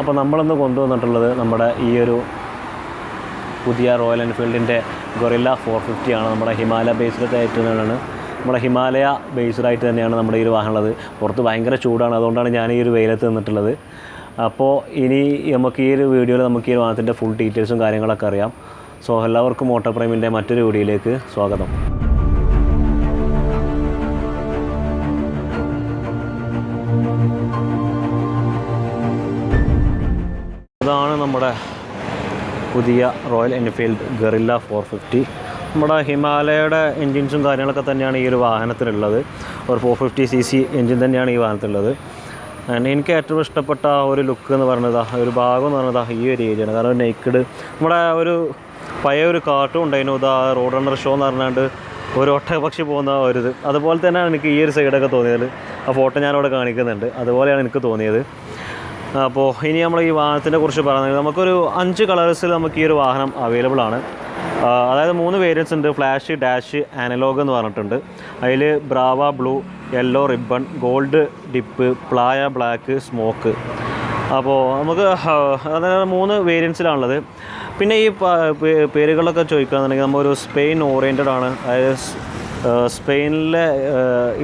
അപ്പോൾ നമ്മളിന്ന് കൊണ്ടുവന്നിട്ടുള്ളത് നമ്മുടെ ഈ ഒരു പുതിയ റോയൽ എൻഫീൽഡിന്റെ ഗൊറില്ല ഫോർ ഫിഫ്റ്റി ആണ്. നമ്മുടെ ഹിമാലയ ബേസ്ഡ് തന്നെയാണ്. നമ്മുടെ ഹിമാലയ ബേസ്ഡ് ആയിട്ട് തന്നെയാണ് നമ്മുടെ ഈ ഒരു വാഹനം ഉള്ളത്. പുറത്ത് ഭയങ്കര ചൂടാണ്. അതുകൊണ്ടാണ് ഞാൻ ഈ ഒരു വെയിലത്ത് നിന്നിട്ടുള്ളത്. അപ്പോൾ ഇനി നമുക്ക് ഈ ഒരു വീഡിയോയിൽ നമുക്ക് ഈ വാഹനത്തിന്റെ ഫുൾ ഡീറ്റെയിൽസും കാര്യങ്ങളൊക്കെ അറിയാം. സോ എല്ലാവർക്കും മോട്ടോർ പ്രൈമിന്റെ മറ്റൊരു വീഡിയോയിലേക്ക് സ്വാഗതം. നമ്മുടെ പുതിയ Royal Enfield Guerrilla four fifty നമ്മുടെ ഹിമാലയയുടെ എൻജിൻസും കാര്യങ്ങളൊക്കെ തന്നെയാണ് ഈ ഒരു വാഹനത്തിലുള്ളത് ഒരു four fifty C C engine തന്നെയാണ് ഈ വാഹനത്തിലുള്ളത് എനിക്ക് ഏറ്റവും ഇഷ്ടപ്പെട്ട ആ ഒരു ലുക്ക് എന്ന് ആ ഒരു ഭാഗം എന്ന് ആ ഈ ഒരു ഏരിയയാണ്. കാരണം നെയ്ക്കഡ് നമ്മുടെ ഒരു പഴയ ഒരു കാട്ടും ഉണ്ടായിരുന്നു. ഇതാ റോഡ് റണ്ണർ ഷോ എന്ന് പറഞ്ഞാണ്ട് ഒരു ഒട്ടകപക്ഷി പോകുന്ന ഒരു ഇത്. അതുപോലെ തന്നെയാണ് എനിക്ക് ഈ ഒരു സൈഡൊക്കെ തോന്നിയത്. ആ ഫോട്ടോ ഞാനവിടെ കാണിക്കുന്നുണ്ട്. അതുപോലെയാണ് എനിക്ക് തോന്നിയത്. അപ്പോൾ ഇനി നമ്മൾ ഈ വാഹനത്തിനെ കുറിച്ച് പറയുന്നത് നമുക്കൊരു അഞ്ച് കളേഴ്സിൽ നമുക്ക് ഈ ഒരു വാഹനം അവൈലബിൾ ആണ്. അതായത് മൂന്ന് വേരിയൻസ് ഉണ്ട്. ഫ്ലാഷ് ഡാഷ് അനലോഗ് എന്ന് പറഞ്ഞിട്ടുണ്ട്. അതിൽ brava blue yellow ribbon gold dip playa black smoke അപ്പോൾ നമുക്ക് അതായത് മൂന്ന് വേരിയൻസിലാണുള്ളത് പിന്നെ ഈ പേരുകളൊക്കെ ചോദിക്കുകയാണെന്നുണ്ടെങ്കിൽ നമ്മൾ ഒരു സ്പെയിൻ ഓറിയന്റഡ് ആണ്. അതായത് സ്പെയിനിലെ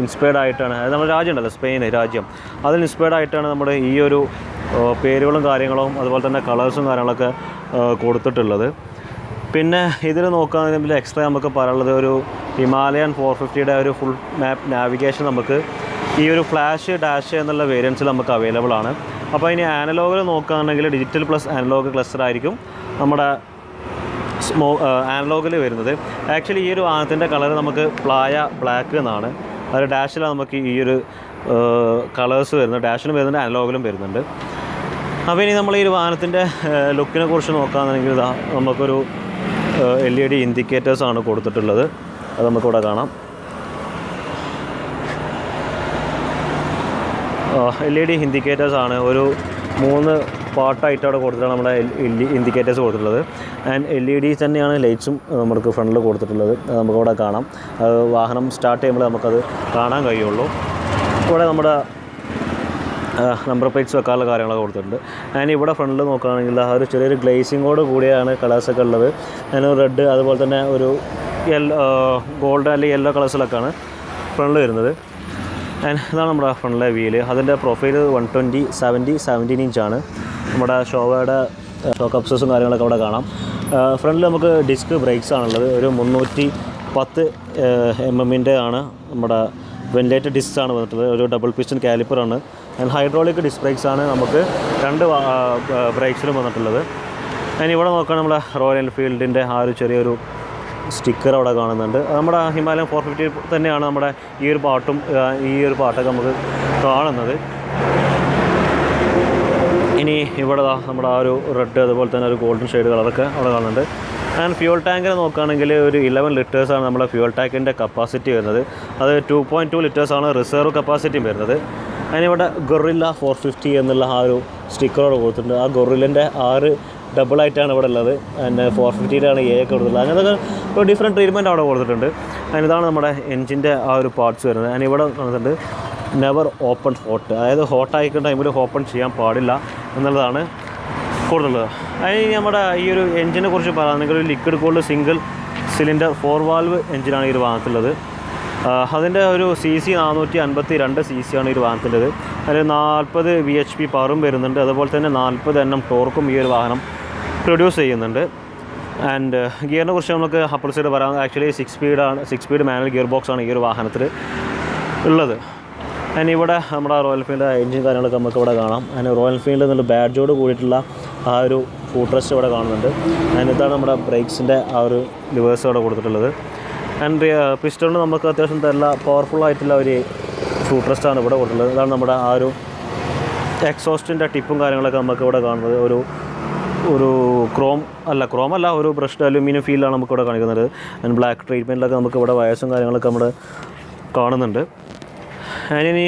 ഇൻസ്പയർഡ് ആയിട്ടാണ്. അതായത് നമ്മുടെ രാജ്യം ഉണ്ടല്ലോ സ്പെയിൻ രാജ്യം. അതിൽ ഇൻസ്പയർഡ് ആയിട്ടാണ് നമ്മുടെ ഈ ഒരു പേരുകളും കാര്യങ്ങളും അതുപോലെ തന്നെ കളേഴ്സും കാര്യങ്ങളൊക്കെ കൊടുത്തിട്ടുള്ളത്. പിന്നെ ഇതിൽ നോക്കുകയാണെങ്കിൽ എക്സ്ട്രാ നമുക്ക് പറയാനുള്ളത് ഒരു ഹിമാലയൻ ഫോർ ഫിഫ്റ്റിയുടെ ഒരു ഫുൾ മാപ്പ് നാവിഗേഷൻ നമുക്ക് ഈ ഒരു ഫ്ലാഷ് ഡാഷ് എന്നുള്ള വേരിയൻസിൽ നമുക്ക് അവൈലബിൾ ആണ്. അപ്പോൾ ഇനി ആനലോഗിൽ നോക്കുകയാണെങ്കിൽ ഡിജിറ്റൽ പ്ലസ് ആനലോഗ് ക്ലസ്റ്റർ ആയിരിക്കും. നമ്മുടെ സ്മോ ആനലോഗിൽ വരുന്നത്. ആക്ച്വലി ഈ ഒരു വാഹനത്തിന്റെ കളർ നമുക്ക് പ്ലായ ബ്ലാക്ക് എന്നാണ്. അതിൽ ഡാഷിലാണ് നമുക്ക് ഈ ഒരു കളേഴ്സ് വരുന്നത്. ഡാഷിലും വരുന്നുണ്ട് ആനലോഗിലും വരുന്നുണ്ട്. അപ്പോൾ ഇനി നമ്മൾ ഈ ഒരു വാഹനത്തിന്റെ ലുക്കിനെ കുറിച്ച് നോക്കുകയാണെങ്കിൽ നമുക്കൊരു എൽ ഇ ഡി ഇൻഡിക്കേറ്റേഴ്സാണ് കൊടുത്തിട്ടുള്ളത്. അത് നമുക്കിവിടെ കാണാം. എൽ ഇ ഡി ഇൻഡിക്കേറ്റേഴ്സാണ് ഒരു മൂന്ന് പാർട്ടായിട്ട് അവിടെ കൊടുത്തിട്ടാണ് നമ്മുടെ ഇൻഡിക്കേറ്റേഴ്സ് കൊടുത്തിട്ടുള്ളത്. ആൻഡ് എൽ ഇ ഡി തന്നെയാണ് ലൈറ്റ്സും നമുക്ക് ഫ്രണ്ടിൽ കൊടുത്തിട്ടുള്ളത്. നമുക്കവിടെ കാണാം. വാഹനം സ്റ്റാർട്ട് ചെയ്യുമ്പോൾ നമുക്കത് കാണാൻ കഴിയുള്ളൂ. ഇവിടെ നമ്മുടെ നമ്പർ പ്ലേറ്റ്സ് വെക്കാനുള്ള കാര്യങ്ങളൊക്കെ കൊടുത്തിട്ടുണ്ട്. ആൻഡ് ഇവിടെ ഫ്രണ്ടിൽ നോക്കുകയാണെങ്കിൽ ആ ഒരു ചെറിയൊരു ഗ്ലേസിങ്ങോട് കൂടിയാണ് കളേഴ്സൊക്കെ ഉള്ളത്. അതിന് റെഡ് അതുപോലെ തന്നെ ഒരു യെല്ലോ ഗോൾഡ് അല്ലെങ്കിൽ യെല്ലോ കളേഴ്സിലൊക്കെയാണ് ഫ്രണ്ടിൽ വരുന്നത്. ആൻഡ് ഇതാണ് നമ്മുടെ ഫ്രണ്ടിലെ വീൽ. അതിന്റെ profile one twenty seventy seventeen ഇഞ്ചാണ് നമ്മുടെ ഷോവയുടെ ഷോക്ക് അപ്സസും കാര്യങ്ങളൊക്കെ അവിടെ കാണാം. ഫ്രണ്ടിൽ നമുക്ക് ഡിസ്ക് ബ്രേക്സ് ആണുള്ളത്. ഒരു മുന്നൂറ്റി പത്ത് എം എമ്മിന്റെ ആണ് നമ്മുടെ വെന്റിലേറ്റഡ് ഡിസ്ക് ആണ് വന്നിട്ടുള്ളത്. ഒരു ഡബിൾ പിസ്റ്റൺ കാലിപ്പറാണ് ആൻഡ് ഹൈഡ്രോളിക് ഡിസ്ക് ബ്രേക്സ് ആണ് നമുക്ക് രണ്ട് ബ്രേക്സിലും വന്നിട്ടുള്ളത്. ആൻഡ് ഇവിടെ നോക്കുകയാണെങ്കിൽ നമ്മുടെ റോയൽ എൻഫീൽഡിന്റെ ആ ഒരു ചെറിയൊരു സ്റ്റിക്കർ അവിടെ കാണുന്നുണ്ട്. നമ്മുടെ ഹിമാലയൻ ഫോർ ഫിഫ്റ്റി തന്നെയാണ് നമ്മുടെ ഈ ഒരു പാട്ടും ഈ ഒരു പാട്ടൊക്കെ നമുക്ക് കാണുന്നത്. ഇനി ഇവിടെ നമ്മുടെ ആ ഒരു റെഡ് അതുപോലെ തന്നെ ഒരു ഗോൾഡൻ ഷെയ്ഡ് കളറൊക്കെ അവിടെ കാണുന്നുണ്ട്. ആൻഡ് ഫ്യൂൾ ടാങ്കിനെ നോക്കുകയാണെങ്കിൽ ഒരു ഇലവൻ ലിറ്റേഴ്സാണ് നമ്മുടെ ഫ്യൂൾ ടാങ്കിന്റെ കപ്പാസിറ്റി വരുന്നത്. അത് ടു പോയിന്റ് ടു ലിറ്റേഴ്സാണ് റിസർവ് കപ്പാസിറ്റിയും വരുന്നത്. അതിനിവിടെ ഗൊറില്ല ഫോർ ഫിഫ്റ്റി എന്നുള്ള ആ ഒരു സ്റ്റിക്കറോട് കൊടുത്തിട്ടുണ്ട് ആ ഗൊറില്ലിന്റെ ആറ് ഡബിളായിട്ടാണ് ഇവിടെ ഉള്ളത്. പിന്നെ ഫോർ ഫിഫ്റ്റിയിലാണ് എ ഒക്കെ കൊടുത്തിട്ടുള്ളത്. അങ്ങനത്തെ ഒരു ഡിഫറെന്റ് ട്രീറ്റ്മെന്റ് അവിടെ കൊടുത്തിട്ടുണ്ട്. അതിന് ഇതാണ് നമ്മുടെ എൻജിന്റെ ആ ഒരു പാർട്സ് വരുന്നത്. അതിന് ഇവിടെ വന്നിട്ടുണ്ട് നെവർ ഓപ്പൺ ഹോട്ട് അതായത് ഹോട്ട് ആയിക്കുന്ന ടൈമിൽ ഓപ്പൺ ചെയ്യാൻ പാടില്ല എന്നുള്ളതാണ് കൊടുത്തുള്ളത് അതിന് നമ്മുടെ ഈ ഒരു എൻജിനെ കുറിച്ച് പറയുകയാണെങ്കിൽ ഒരു liquid cold single cylinder four valve എഞ്ചിനാണ് ഈ ഒരു വാഹനത്തിലുള്ളത്. അതിന്റെ ഒരു സി സി നാനൂറ്റി അൻപത്തി രണ്ട് സി സി ആണ് ഈ ഒരു വാഹനത്തിന്റെത്. അതിൽ നാൽപ്പത് വി എച്ച് പി പവറും വരുന്നുണ്ട്. അതുപോലെ തന്നെ നാൽപ്പത് എണ്ണം ടോർക്കും ഈ ഒരു വാഹനം പ്രൊഡ്യൂസ് ചെയ്യുന്നുണ്ട്. ആൻഡ് ഗിയറിനെ കുറിച്ച് നമുക്ക് അപ്പർ സൈഡ് പറയാം. Actually six സ്പീഡാണ് six speed manual gear box ആണ് ഈ ഒരു വാഹനത്തിൽ ഉള്ളത്. ആൻഡ് ഇവിടെ നമ്മുടെ റോയൽ എൻഫീൽഡ് എഞ്ചിൻ കാര്യങ്ങളൊക്കെ നമുക്ക് ഇവിടെ കാണാം. അതിന് റോയൽ എൻഫീൽഡ് എന്നുള്ള ബാഡ്ജോട് കൂടിയിട്ടുള്ള ആ ഒരു ഫൂട്രസ്റ്റ് ഇവിടെ കാണുന്നുണ്ട്. ആൻഡ് ഇതാണ് നമ്മുടെ ബ്രേക്സിന്റെ ആ ഒരു ലിവേഴ്സ് ഇവിടെ കൊടുത്തിട്ടുള്ളത്. ആൻഡ് പിസ്റ്റോണിന് നമുക്ക് അത്യാവശ്യം നല്ല പവർഫുൾ ആയിട്ടുള്ള ഒരു ഫൂട്രസ്റ്റാണ് ഇവിടെ കൊടുത്തിട്ടുള്ളത്. ഇതാണ് നമ്മുടെ ആ ഒരു എക്സോസ്റ്റിന്റെ ടിപ്പും കാര്യങ്ങളൊക്കെ നമുക്ക് ഇവിടെ കാണുന്നത്. ഒരു ഒരു ക്രോം അല്ല ക്രോം അല്ല ഒരു ബ്രഷ്ഡ് അലുമിനിയം ഫീലാണ് നമുക്കിവിടെ കാണിക്കുന്നത്. ആൻഡ് ബ്ലാക്ക് ട്രീറ്റ്മെന്റിലൊക്കെ നമുക്ക് ഇവിടെ വയസ്സും കാര്യങ്ങളൊക്കെ നമ്മൾ കാണുന്നുണ്ട്. അതിനി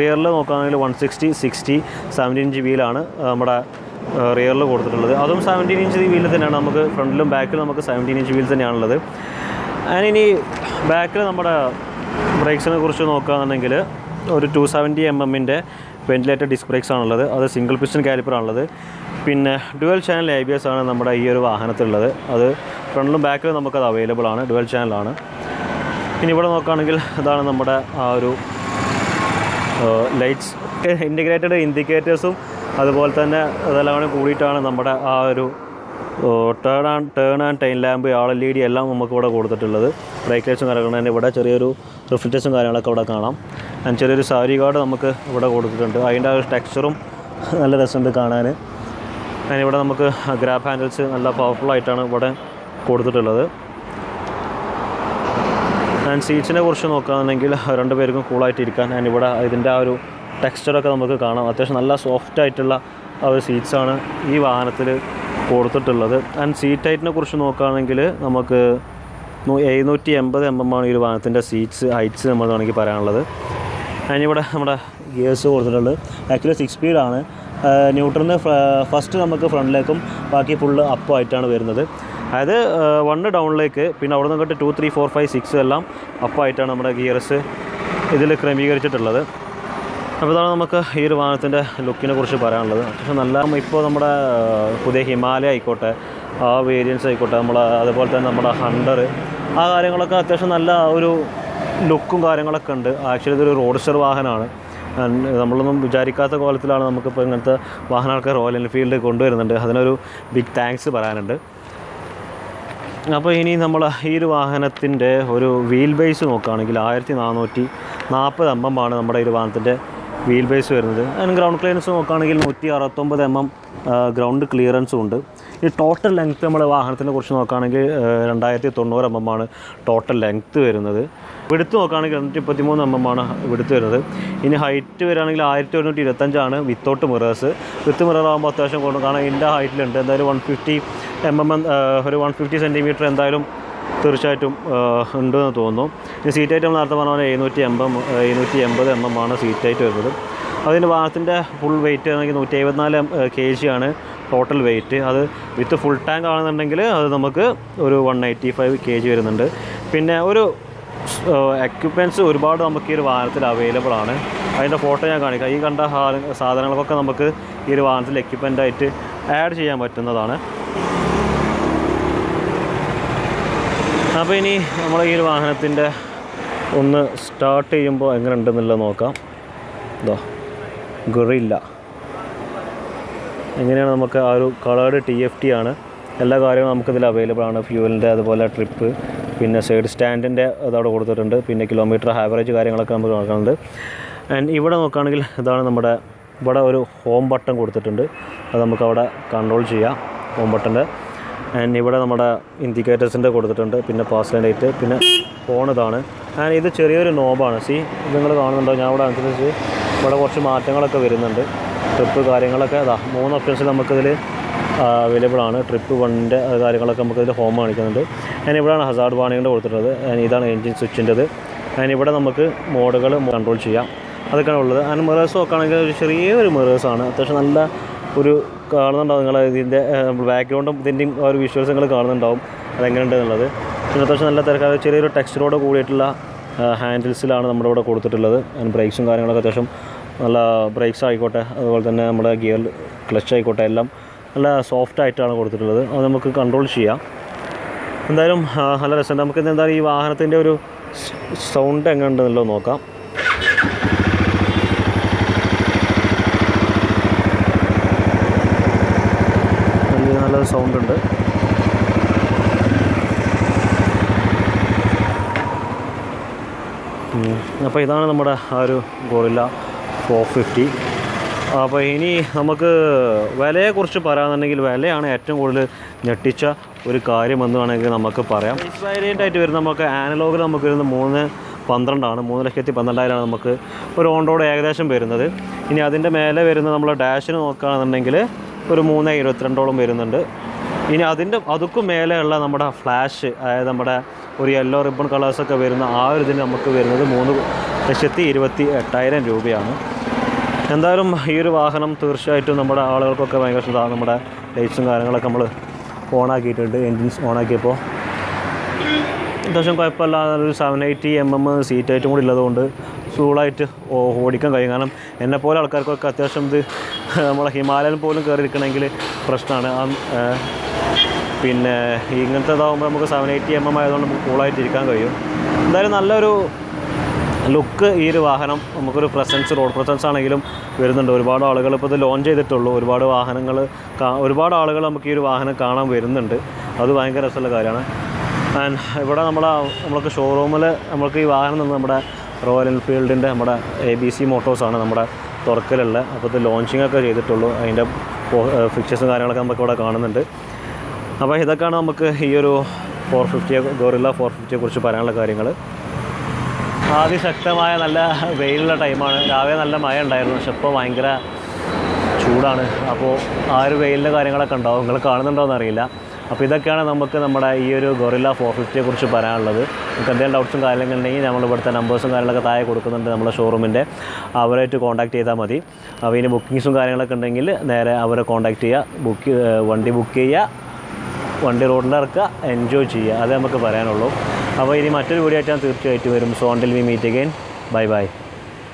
റിയറിൽ നോക്കുകയാണെങ്കിൽ one sixty sixty seventeen G ബിയിലാണ് നമ്മുടെ റിയറിൽ കൊടുത്തിട്ടുള്ളത്. അതും സെവന്റീൻ ഇഞ്ച് വീൽ തന്നെയാണ്. നമുക്ക് ഫ്രണ്ടിലും ബാക്കിലും നമുക്ക് സെവന്റീൻ ഇഞ്ച് വീൽ തന്നെയാണുള്ളത്. അതിനി ബാക്കിൽ നമ്മുടെ ബ്രേക്സിനെ കുറിച്ച് നോക്കുകയാണെന്നുണ്ടെങ്കിൽ ഒരു ടു സെവന്റി എം എമ്മിന്റെ വെന്റിലേറ്റഡ് ഡിസ്ക് ബ്രേക്സ് ആണുള്ളത്. അത് സിംഗിൾ പിസ്റ്റൺ കാലിപ്പർ ആണുള്ളത്. പിന്നെ dual channel A B S ആണ് നമ്മുടെ ഈ ഒരു വാഹനത്തിലുള്ളത്. അത് ഫ്രണ്ടിലും ബാക്കിലും നമുക്കത് അവൈലബിൾ ആണ് ഡുവൽ ചാനലാണ് ഇനി ഇവിടെ നോക്കുകയാണെങ്കിൽ അതാണ് നമ്മുടെ ആ ഒരു ലൈറ്റ്സ് ഇന്റിഗ്രേറ്റഡ് ഇൻഡിക്കേറ്റേഴ്സും അതുപോലെ തന്നെ അതെല്ലാം കൂടി കൂടിയിട്ടാണ് നമ്മുടെ ആ ഒരു turn and turn and tail lamp all L E D എല്ലാം നമുക്ക് ഇവിടെ കൊടുത്തിട്ടുള്ളത്. ബ്രേക്ക് ലൈറ്റ്സും കാര്യങ്ങളും തന്നെ. ഇവിടെ ചെറിയൊരു റിഫ്ലക്റ്റേഴ്സും കാര്യങ്ങളൊക്കെ ഇവിടെ കാണാം. ആൻഡ് ചെറിയൊരു സാരി ഗാർഡ് നമുക്ക് ഇവിടെ കൊടുത്തിട്ടുണ്ട്. അതിന്റെ ആ ഒരു ടെക്സ്ചറും നല്ല രസമുണ്ട് കാണാൻ. ഇവിടെ നമുക്ക് ഗ്രാബ് ഹാൻഡിൽസ് നല്ല പവർഫുൾ ആയിട്ടാണ് ഇവിടെ കൊടുത്തിട്ടുള്ളത്. ആൻഡ് സീറ്റ്സിനെ കുറിച്ച് നോക്കുകയാണെന്നുണ്ടെങ്കിൽ രണ്ട് പേർക്കും കൂളായിട്ട് ഇരിക്കാൻ. ഞാൻ ഇവിടെ ഇതിന്റെ ആ ഒരു ടെക്സ്ചറൊക്കെ നമുക്ക് കാണാം. അത്യാവശ്യം നല്ല സോഫ്റ്റ് ആയിട്ടുള്ള ഒരു സീറ്റ്സാണ് ഈ വാഹനത്തിൽ കൊടുത്തിട്ടുള്ളത്. ആൻഡ് സീറ്റ് ഹൈറ്റിനെ കുറിച്ച് നോക്കുകയാണെങ്കിൽ നമുക്ക് എഴുന്നൂറ്റി എൺപത് എം എം ആണ് ഈ ഒരു വാഹനത്തിന്റെ സീറ്റ്സ് ഹൈറ്റ്സ് നമ്മൾ വേണമെങ്കിൽ പറയാനുള്ളത്. അതിനിവിടെ നമ്മുടെ ഗിയേഴ്സ് കൊടുത്തിട്ടുണ്ട്. ആക്ച്വലി സിക്സ് സ്പീഡാണ് ന്യൂട്രലിന് ഫസ്റ്റ് നമുക്ക് ഫ്രണ്ടിലേക്കും ബാക്കി ഫുള്ള് അപ്പായിട്ടാണ് വരുന്നത്. അതായത് വണ്ണ് ഡൗണിലേക്ക് പിന്നെ അവിടെ നിന്ന് തൊട്ട് two three four five six എല്ലാം അപ്പായിട്ടാണ് നമ്മുടെ ഗിയേഴ്സ് ഇതിൽ ക്രമീകരിച്ചിട്ടുള്ളത്. അപ്പോൾ ഇതാണ് നമുക്ക് ഈ ഒരു വാഹനത്തിന്റെ ലുക്കിനെ കുറിച്ച് പറയാനുള്ളത്. പക്ഷേ നല്ല ഇപ്പോൾ നമ്മുടെ പുതിയ ഹിമാലയ ആയിക്കോട്ടെ ആ വേരിയൻസ് ആയിക്കോട്ടെ നമ്മൾ അതുപോലെ തന്നെ നമ്മുടെ ഹണ്ടർ ആ കാര്യങ്ങളൊക്കെ അത്യാവശ്യം നല്ല ഒരു ലുക്കും കാര്യങ്ങളൊക്കെ ഉണ്ട്. ആക്ച്വലി ഇതൊരു റോഡ്സ്റ്റർ വാഹനമാണ്. നമ്മളൊന്നും വിചാരിക്കാത്ത കോലത്തിലാണ് നമുക്കിപ്പോൾ ഇങ്ങനത്തെ വാഹനങ്ങൾക്ക് റോയൽ എൻഫീൽഡ് കൊണ്ടുവരുന്നുണ്ട്. അതിനൊരു ബിഗ് താങ്ക്സ് പറയാനുണ്ട്. അപ്പോൾ ഇനി നമ്മൾ ഈ ഒരു വാഹനത്തിന്റെ ഒരു വീൽ ബേസ് നോക്കുകയാണെങ്കിൽ ആയിരത്തി നാനൂറ്റി നാൽപ്പത് എം ആണ് നമ്മുടെ ഈ വാഹനത്തിന്റെ വീൽ ബേസ് വരുന്നത്. അതിന് ഗ്രൗണ്ട് ക്ലിയറൻസ് നോക്കുകയാണെങ്കിൽ നൂറ്റി അറുപത്തൊമ്പത് എം എം ഗ്രൗണ്ട് ക്ലിയറൻസും ഉണ്ട്. ഈ ടോട്ടൽ ലെങ്ത്ത് നമ്മുടെ വാഹനത്തിനെ കുറിച്ച് നോക്കുകയാണെങ്കിൽ രണ്ടായിരത്തി തൊണ്ണൂറ് എം എം ആണ് ടോട്ടൽ ലെങ്ത്ത് വരുന്നത്. വിടുത്ത് നോക്കുകയാണെങ്കിൽ രണ്ടൂറ്റി മുപ്പത്തിമൂന്ന് എം എം ആണ് വിടുത്ത് വരുന്നത്. ഇനി ഹൈറ്റ് വരികയാണെങ്കിൽ ആയിരത്തി ഒരുന്നൂറ്റി ഇരുപത്തഞ്ചാണ് വിത്തൗട്ട് മിറേഴ്സ് വിത്ത് മിറർ ആകുമ്പോൾ അത്യാവശ്യം കൊണ്ട് കാരണം ഇതിന്റെ ഹൈറ്റിലുണ്ട് എന്തായാലും വൺ ഫിഫ്റ്റി എം എം ഒരു വൺ ഫിഫ്റ്റി സെന്റിമീറ്റർ എന്തായാലും തീർച്ചയായിട്ടും ഉണ്ടെന്ന് തോന്നുന്നു. ഇനി സീറ്റ് ഐറ്റം നേരത്തെ പറഞ്ഞ പോലെ എഴുന്നൂറ്റി എൺപത് എഴുന്നൂറ്റി എൺപത് എം എം ആണ് സീറ്റ് ഹൈറ്റ് വരുന്നത്. അതിന്റെ വാഹനത്തിന്റെ ഫുൾ വെയിറ്റ് ആണെങ്കിൽ നൂറ്റി എഴുപത്തിനാല് കെ ജി ആണ് ടോട്ടൽ വെയിറ്റ് അത് വിത്ത് ഫുൾ ടാങ്ക് ആണെന്നുണ്ടെങ്കിൽ അത് നമുക്ക് ഒരു one eighty five K G വരുന്നുണ്ട്. പിന്നെ ഒരു എക്യുപ്മെന്റ്സ് ഒരുപാട് നമുക്ക് ഈ ഒരു വാഹനത്തിൽ അവൈലബിൾ ആണ്. അതിന്റെ ഫോട്ടോ ഞാൻ കാണിക്കാം. ഈ കണ്ട സാധനങ്ങളൊക്കെ നമുക്ക് ഈ ഒരു വാഹനത്തിൽ എക്യുപ്മെന്റ് ആയിട്ട് ആഡ് ചെയ്യാൻ പറ്റുന്നതാണ്. അപ്പോൾ ഇനി നമ്മൾ ഈ ഒരു വാഹനത്തിന്റെ ഒന്ന് സ്റ്റാർട്ട് ചെയ്യുമ്പോൾ എങ്ങനെ ഉണ്ടെന്നുള്ളത് നോക്കാം. ഇതോ ഗറില്ല എങ്ങനെയാണ് നമുക്ക് ആ ഒരു കളേർഡ് ടി എഫ് ടി ആണ്. എല്ലാ കാര്യങ്ങളും നമുക്കിതിൽ അവൈലബിൾ ആണ്. ഫ്യൂവലിന്റെ അതുപോലെ ട്രിപ്പ് പിന്നെ സൈഡ് സ്റ്റാൻഡിന്റെ അതവിടെ കൊടുത്തിട്ടുണ്ട്. പിന്നെ കിലോമീറ്റർ ആവറേജ് കാര്യങ്ങളൊക്കെ നമുക്ക് നോക്കുന്നുണ്ട് ആൻഡ് ഇവിടെ നോക്കുകയാണെങ്കിൽ ഇതാണ് നമ്മുടെ ഇവിടെ ഒരു ഹോം ബട്ടൺ കൊടുത്തിട്ടുണ്ട്. അത് നമുക്കവിടെ കൺട്രോൾ ചെയ്യാം. ഹോം ബട്ടന്റെ ആൻഡ് ഇവിടെ നമ്മുടെ ഇൻഡിക്കേറ്റേഴ്സിന്റെ കൊടുത്തിട്ടുണ്ട്. പിന്നെ പാസ് ഡേറ്റ് പിന്നെ ഫോൺ ഇതാണ് ആൻഡ് ഇത് ചെറിയൊരു നോബാണ് സി നിങ്ങൾ കാണുന്നുണ്ടോ? ഞാൻ ഇവിടെ അനുസരിച്ച് ഇവിടെ കുറച്ച് മാറ്റങ്ങളൊക്കെ വരുന്നുണ്ട്. ട്രിപ്പ് കാര്യങ്ങളൊക്കെ അതാ മൂന്ന് ഓപ്ഷൻസ് നമുക്കിതിൽ അവൈലബിൾ ആണ്. ട്രിപ്പ് വണ്ണിന്റെ കാര്യങ്ങളൊക്കെ നമുക്കിതിൽ ഹോം കാണിക്കുന്നുണ്ട്. ഞാൻ ഇവിടെയാണ് ഹസാർഡ് വാണിങ്ങിന്റെ കൊടുത്തിട്ടുള്ളത്. ഞാൻ ഇതാണ് എൻജിൻ സ്വിച്ചിന്റെത് ഞാൻ ഇവിടെ നമുക്ക് മോഡുകൾ കൺട്രോൾ ചെയ്യാം. അതൊക്കെയാണ് ഉള്ളത്. അതിന് മിറേഴ്സ് നോക്കുകയാണെങ്കിൽ ഒരു ചെറിയൊരു മിറേഴ്സാണ് അത്യാവശ്യം നല്ല ഒരു കാണുന്നുണ്ടാവും നിങ്ങൾ ഇതിന്റെ ബാക്ക്ഗ്രൗണ്ടും ഇതിന്റെയും ആ ഒരു വിഷ്വൽസ് നിങ്ങൾ കാണുന്നുണ്ടാവും അതെങ്ങനെയുണ്ട് എന്നുള്ളത് പിന്നെ അത്യാവശ്യം നല്ല തിരക്കാതെ ചെറിയൊരു ടെക്സ്റ്ററോട് കൂടിയിട്ടുള്ള ഹാൻഡിൽസിലാണ് നമ്മുടെ ഇവിടെ കൊടുത്തിട്ടുള്ളത്. ബ്രേക്സും കാര്യങ്ങളൊക്കെ അത്യാവശ്യം നല്ല ബ്രേക്സ് ആയിക്കോട്ടെ അതുപോലെ തന്നെ നമ്മുടെ ഗിയർ ക്ലച്ച് ആയിക്കോട്ടെ എല്ലാം നല്ല സോഫ്റ്റ് ആയിട്ടാണ് കൊടുത്തിട്ടുള്ളത്. അത് നമുക്ക് കൺട്രോൾ ചെയ്യാം. എന്തായാലും നല്ല രസമുണ്ട് നമുക്ക് എന്തായാലും ഈ വാഹനത്തിന്റെ ഒരു സൗണ്ട് എങ്ങനെയുണ്ടെന്നുള്ളത് നോക്കാം. നല്ലൊരു സൗണ്ട് ഉണ്ട് അപ്പോൾ ഇതാണ് നമ്മുടെ ആ ഒരു ഗോറില്ല ഫോർ ഫിഫ്റ്റി അപ്പോൾ ഇനി നമുക്ക് വിലയെക്കുറിച്ച് പറയാമെന്നുണ്ടെങ്കിൽ വിലയാണ് ഏറ്റവും കൂടുതൽ ഞെട്ടിച്ച ഒരു കാര്യമെന്ന് വേണമെങ്കിൽ നമുക്ക് പറയാം. ആയിട്ട് വരുന്ന നമുക്ക് ആനലോഗിൽ നമുക്ക് വരുന്നത് മൂന്ന് പന്ത്രണ്ടാണ്. മൂന്ന് ലക്ഷത്തി പന്ത്രണ്ടായിരമാണ് നമുക്ക് ഒരു ഓൺ റോഡ് ഏകദേശം വരുന്നത്. ഇനി അതിന്റെ മേലെ വരുന്ന നമ്മൾ ഡാഷിന് നോക്കുകയാണെന്നുണ്ടെങ്കിൽ ഒരു മൂന്ന് ഇരുപത്തിരണ്ടോളം വരുന്നുണ്ട്. ഇനി അതിന്റെ അതുക്കും മേലെയുള്ള നമ്മുടെ ഫ്ലാഷ് അതായത് നമ്മുടെ ഒരു യെല്ലോ റിബൺ കളേഴ്സൊക്കെ വരുന്ന ആ ഒരു ഇതിന് നമുക്ക് വരുന്നത് മൂന്ന് ലക്ഷത്തി ഇരുപത്തി എട്ടായിരം രൂപയാണ്. എന്തായാലും ഈ ഒരു വാഹനം തീർച്ചയായിട്ടും നമ്മുടെ ആളുകൾക്കൊക്കെ ഭയങ്കര ഇഷ്ടമാണ് നമ്മുടെ ലൈറ്റ്സും കാര്യങ്ങളൊക്കെ നമ്മൾ ഓണാക്കിയിട്ടുണ്ട് എൻജിൻസ് ഓണാക്കിയപ്പോൾ. അത്യാവശ്യം കുഴപ്പമില്ല ഒരു seven eighty M M seat ആയിട്ടും കൂടി ഉള്ളതുകൊണ്ട് സൂളായിട്ട് ഓടിക്കാൻ കഴിയും. കാരണം എന്നെപ്പോലെ ആൾക്കാർക്കൊക്കെ അത്യാവശ്യം ഇത് നമ്മളെ ഹിമാലയം പോലും കയറിയിരിക്കണമെങ്കിൽ പ്രശ്നമാണ്. പിന്നെ ഇങ്ങനത്തെ ഇതാകുമ്പോൾ നമുക്ക് സെവൻ എയ്റ്റി എം എം ആയതുകൊണ്ട് നമുക്ക് കൂളായിട്ട് ഇരിക്കാൻ കഴിയും. എന്തായാലും നല്ലൊരു ലുക്ക് ഈ ഒരു വാഹനം നമുക്കൊരു പ്രസൻസ് റോഡ് പ്രസൻസ് ആണെങ്കിലും വരുന്നുണ്ട്. ഒരുപാട് ആളുകൾ ഇപ്പോൾ ഇത് ലോഞ്ച് ചെയ്തിട്ടുള്ളൂ. ഒരുപാട് വാഹനങ്ങൾ ഒരുപാട് ആളുകൾ നമുക്ക് ഈ ഒരു വാഹനം കാണാൻ വരുന്നുണ്ട്. അത് ഭയങ്കര രസമുള്ള കാര്യമാണ്. ആൻഡ് ഇവിടെ നമ്മളെ നമ്മൾക്ക് ഷോറൂമിൽ നമുക്ക് ഈ വാഹനം നിന്ന് നമ്മുടെ റോയൽ എൻഫീൽഡിന്റെ നമ്മുടെ എ ബി സി മോട്ടോഴ്സാണ് നമ്മുടെ തുറക്കലുള്ള. അപ്പോൾ ഇത് ലോഞ്ചിങ് ഒക്കെ ചെയ്തിട്ടുള്ളൂ. അതിന്റെ ഫിക്ചേഴ്സും കാര്യങ്ങളൊക്കെ നമുക്ക് ഇവിടെ കാണുന്നുണ്ട്. അപ്പോൾ ഇതൊക്കെയാണ് നമുക്ക് ഈ ഒരു ഫോർ ഫിഫ്റ്റിയെ ഗോറില്ല ഫോർ ഫിഫ്റ്റിയെ കുറിച്ച് പറയാനുള്ള കാര്യങ്ങൾ. അതിശക്തമായ നല്ല വെയിലുള്ള ടൈമാണ്. രാവിലെ നല്ല മഴ ഉണ്ടായിരുന്നു. പക്ഷെ ഇപ്പോൾ ഭയങ്കര ചൂടാണ്. അപ്പോൾ ആ ഒരു വെയിലിന്റെ കാര്യങ്ങളൊക്കെ ഉണ്ടാവും. നിങ്ങൾ കാണുന്നുണ്ടോ എന്നറിയില്ല അപ്പോൾ ഇതൊക്കെയാണ് നമുക്ക് നമ്മുടെ ഈ ഒരു ഗൊറില്ല ഫോർ ഫിഫ്റ്റിയെ കുറിച്ച് പറയാനുള്ളത്. നിങ്ങൾക്ക് എന്തെങ്കിലും ഡൗട്ട്സും കാര്യങ്ങളും ഉണ്ടെങ്കിൽ നമ്മൾ ഇവിടുത്തെ നമ്പേഴ്സും കാര്യങ്ങളൊക്കെ താഴെ കൊടുക്കുന്നുണ്ട് നമ്മുടെ ഷോറൂമിന്റെ അവരായിട്ട് കോൺടാക്ട് ചെയ്താൽ മതി. അപ്പോൾ ഇനി ബുക്കിങ്സും കാര്യങ്ങളൊക്കെ ഉണ്ടെങ്കിൽ നേരെ അവരെ കോൺടാക്ട് ചെയ്യുക. ബുക്ക് വണ്ടി ബുക്ക് ചെയ്യുക. വണ്ടി റോഡിലിറക്കുക എൻജോയ് ചെയ്യുക. അതേ നമുക്ക് പറയാനുള്ളൂ. അപ്പോൾ ഇനി മറ്റൊരു വീഡിയോ ആയിട്ട് ഞാൻ തീർച്ചയായിട്ടും വരും. So until we meet again bye bye